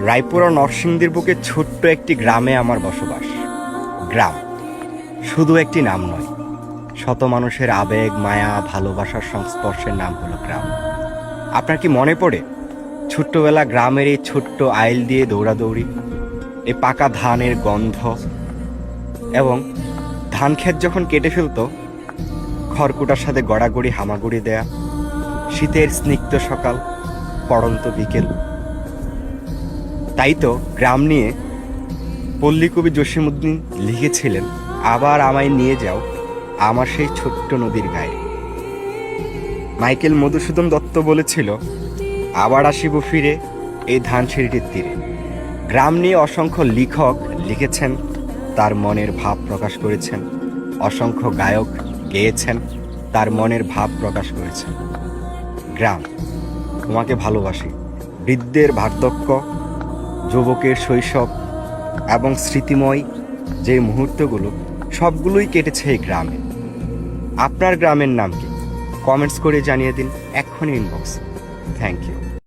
রায়পুর নরসিংদীর বুকে ছোট্ট একটি গ্রামে আমার বসবাস। গ্রাম। শুধু একটি নাম নয়। শত মানুষের আবেগ, মায়া, ভালোবাসার সংস্পর্শের নাম হলো গ্রাম। আপনার কি মনে পড়ে? ছোট্টবেলা গ্রামের এই ছোট্ট আইল দিয়ে দৌড়াদৌড়ি এই পাকা ধানের গন্ধ এবং ধান ক্ষেত যখন কেটে ফেলতো, খড়কুটার সাথে গড়াগড়ি, হামাগুড়ি দেয়া, শীতের স্নিগ্ধ সকাল, পড়ন্ত বিকেল তাই তো গ্রাম নিয়ে পল্লী কবি জসিমুদ্দিন লিখেছিলেন, আবার আমায় নিয়ে যাও আমার সেই ছোট্ট নদীর গায়ে। মাইকেল মধুসূদন দত্ত বলেছিল, আবার আসিব ফিরে এই ধানসিঁড়িটির তীরে। গ্রাম নিয়ে অসংখ্য লেখক লিখেছেন, তার মনের ভাব প্রকাশ করেছেন। অসংখ্য গায়ক গেয়েছেন, তার মনের ভাব প্রকাশ করেছেন। গ্রাম, তোমাকে ভালোবাসি। বৃদ্ধের বার্ধক্য যুবকের শৈশব এবং স্মৃতিময় যে মুহূর্তগুলো, সবগুলোই কেটেছে এই গ্রামে। আপনার গ্রামের নাম কি? কমেন্টস করে জানিয়ে দিন এক্ষুনি ইনবক্স থ্যাংক ইউ